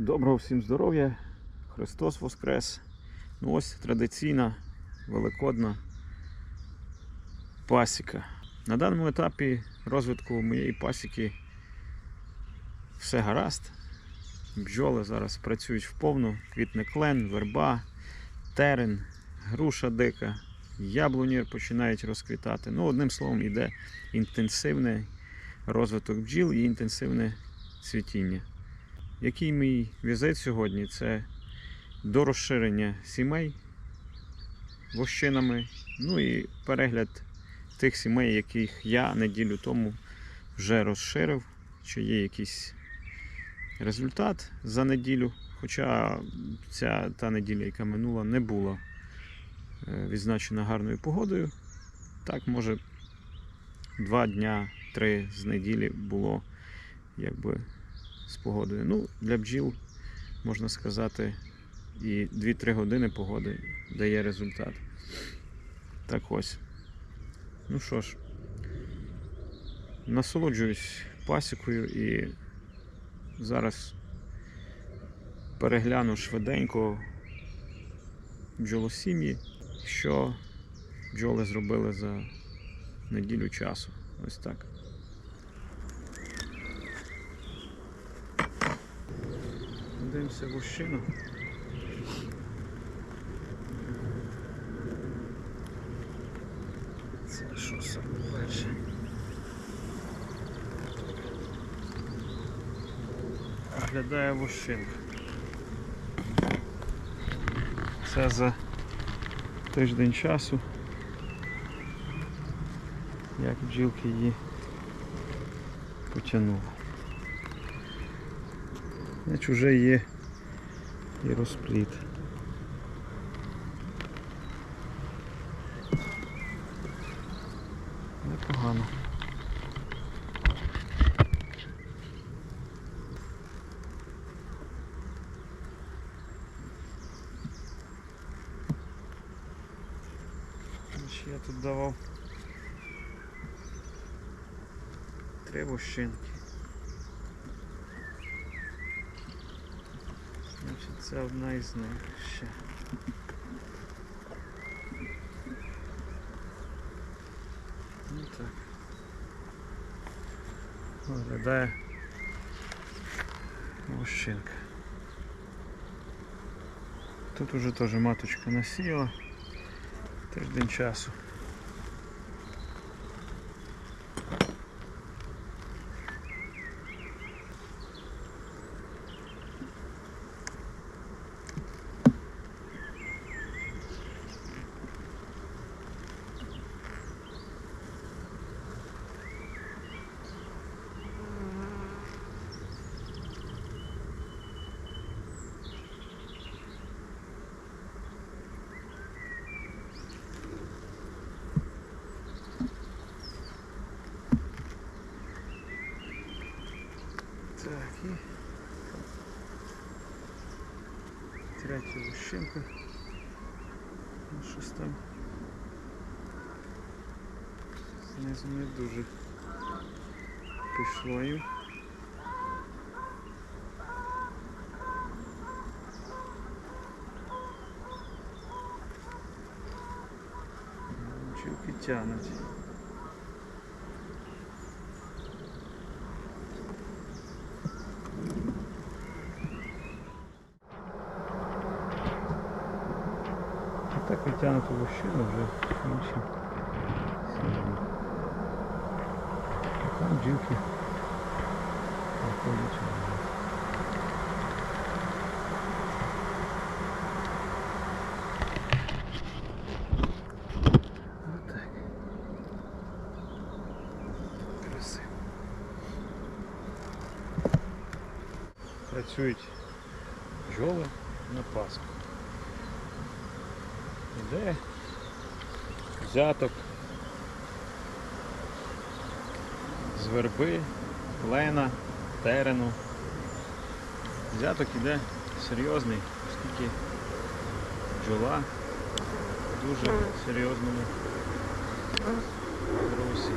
Доброго всім здоров'я! Христос Воскрес! Ну ось традиційна великодна пасіка. На даному етапі розвитку моєї пасіки все гаразд. Бджоли зараз працюють вповну, квітне клен, верба, терен, груша дика, яблуні починають розквітати. Ну, одним словом, іде інтенсивний розвиток бджіл і інтенсивне цвітіння. Який мій візит сьогодні? Це до розширення сімей вощинами, ну і перегляд тих сімей, яких я неділю тому вже розширив, чи є якийсь результат за неділю. Хоча ця та неділя, яка минула, не була е, відзначена гарною погодою. Так, може, два дня, три з неділі було якби з погодою. Ну, для бджіл, можна сказати, і 2-3 години погоди дає результат. Так ось. Ну що ж, насолоджуюсь пасікою і зараз перегляну швиденько бджолосім'ї, що бджоли зробили за неділю часу. Ось так. Дивимося вощину. Це що саме перше? Виглядає вощинка. Це за тиждень часу. Як бджілки її потягнули. Значить вже є і розпліт. Непогано. Значить, Я тут давав три вощинки. це одна із них ще. Ну так. Виглядає мужчинка. Тут уже теж маточка насіяла. Тиждень часу. Третя лущинка. Ну, щось там знизу не дуже пішло їм. Чулки тянуть. А так витягнуту вощину вже інші сім'ї. А Там бджілки виходять. Отак. Красиво. Працюють бджоли на Пасху. Іде. Взяток. З верби, клена, терену. Взяток іде. Серйозний, оскільки бджола дуже серйозному русі.